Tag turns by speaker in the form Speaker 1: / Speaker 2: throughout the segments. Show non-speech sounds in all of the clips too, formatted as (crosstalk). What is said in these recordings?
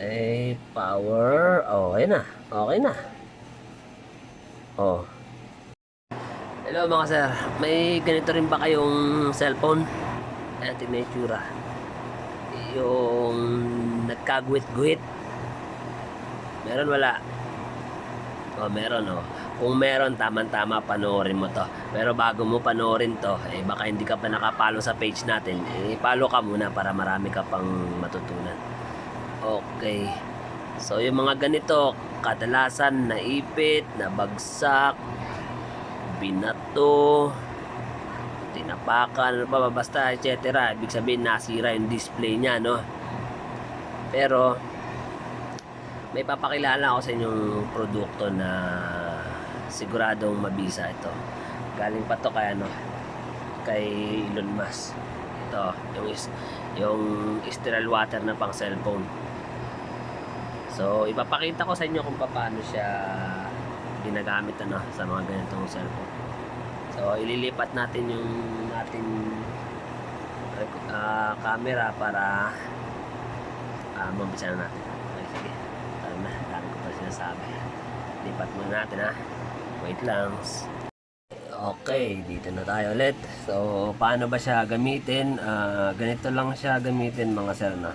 Speaker 1: Okay, power. Oh, okay na. Okay na. Oh. Hello mga sir. May ganito rin ba kayong cellphone? Ayan, tingnan yung tsura. Yung nagkagwit-gwit. Meron wala? Oh, meron oh. Kung meron, tama-tama panoorin mo to. Pero bago mo panoorin to, eh baka hindi ka pa nakapalo sa page natin, eh follow ka muna para marami ka pang matutunan. Okay. So yung mga ganito, kadalasan naipit, nabagsak, binato, tinapakan, ano basta etc. Ibig sabihin nasira yung display niya, no? Pero may papakilala ako sa inyong produkto na siguradong mabisa ito. Galing pa to kay ano, kay Elon Musk. Ito, yung yung sterile water na pang cellphone. So, ipapakita ko sa inyo kung paano siya ginagamit ano sa mga ganitong cellphone. So, ililipat natin yung ating ah, camera para uh, mabisa na natin. Okay, sige. Tara na, dami ko pa sinasabi. Lipat muna natin ha. Wait lang. Okay, dito na tayo ulit. So, paano ba siya gamitin? Ah, ganito lang siya gamitin mga sir na.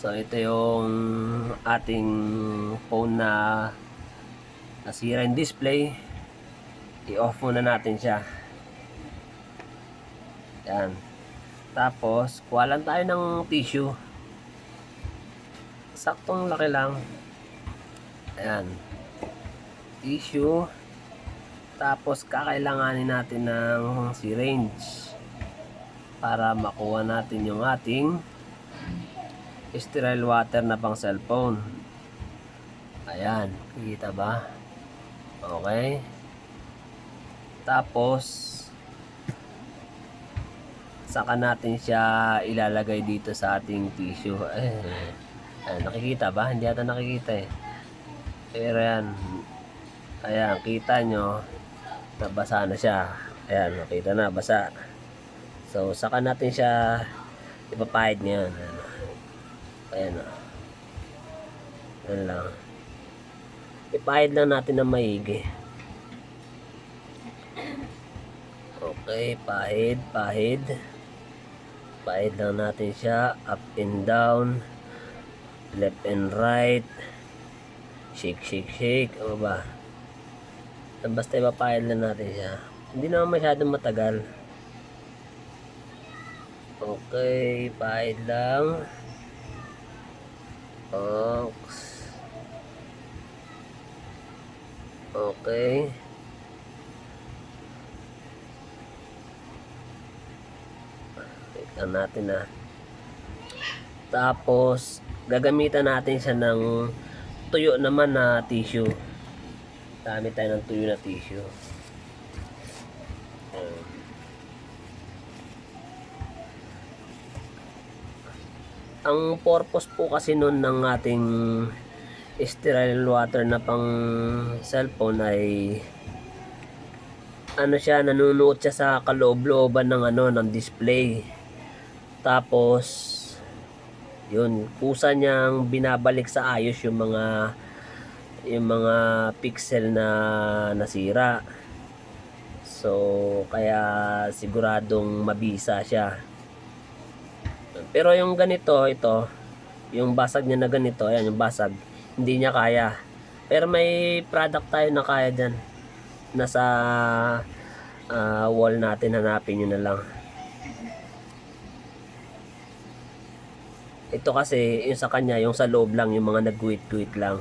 Speaker 1: So, ito yung ating phone na nasira yung display. I-off muna natin siya. Yan. Tapos, kuha lang tayo ng tissue. Saktong laki lang. Ayan. Tissue. Tapos, kakailanganin natin ng syringe para makuha natin yung ating sterile water na pang cellphone. Ayan. Kita ba? Okay. Tapos, saka natin siya ilalagay dito sa ating tissue. Eh, ayan, nakikita ba? Hindi ata nakikita eh. Pero yan. Ayan, kita nyo. Nabasa na siya. Ayan, nakita na, basa. So, saka natin siya ipapahid ngayon. Ayan. Ayan o. Ayan lang. Ipahid lang natin ng maigi. Okay, pahid, pahid. Pahid lang natin siya. Up and down. Left and right. Shake, shake, shake. Ano ba? Basta ipapahid lang natin siya. Hindi naman masyadong matagal. Okay, pahid lang. Ox. Okay. Tignan natin na. Tapos, gagamitan natin siya ng tuyo naman na tissue. Dami tayo ng tuyo na tissue. Ang purpose po kasi nun ng ating sterile water na pang cellphone ay ano siya nanunuot siya sa kaloob-looban ng ano ng display. Tapos yun kusa niyang binabalik sa ayos yung mga yung mga pixel na nasira. So kaya siguradong mabisa siya pero yung ganito ito yung basag niya na ganito ayan yung basag hindi niya kaya. Pero may product tayo na kaya dyan nasa ah, wall natin hanapin nyo na lang. Ito kasi yung sa kanya yung sa loob lang yung mga nagguit-guit lang.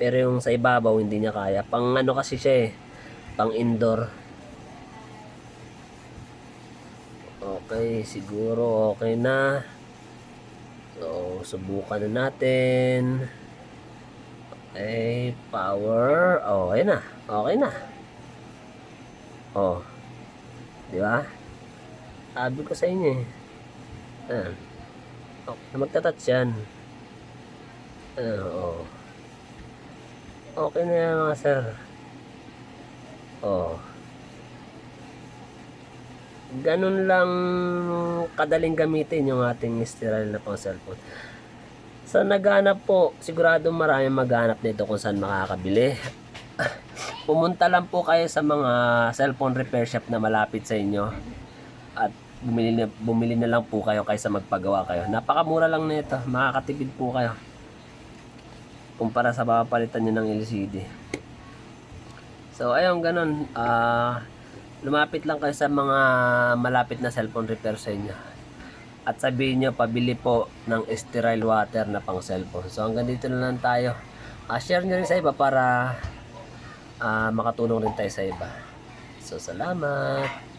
Speaker 1: Pero yung sa ibabaw hindi niya kaya. Pang ano kasi siya eh pang indoor okay siguro okay na so subukan na natin okay power oh okay na okay na oh di ba sabi ko sa inyo eh Ayan. Na magtatouch yan. Ayan, oh. Okay na yan mga sir. Oh. Ganun lang kadaling gamitin yung ating sterile na pang cellphone. Sa naghanap po, sigurado maraming maghanap nito kung saan makakabili. (laughs) Pumunta lang po kayo sa mga cellphone repair shop na malapit sa inyo at bumili na, bumili na lang po kayo kaysa magpagawa kayo. Napakamura lang nito, makakatipid po kayo. Kumpara sa papalitan nyo ng LCD. So ayun ganun, ah lumapit lang kayo sa mga malapit na cellphone repair sa inyo. At sabihin nyo, pabili po ng sterile water na pang cellphone. So hanggang dito na lang tayo. Ah, share nyo rin sa iba para ah, makatulong rin tayo sa iba. So salamat.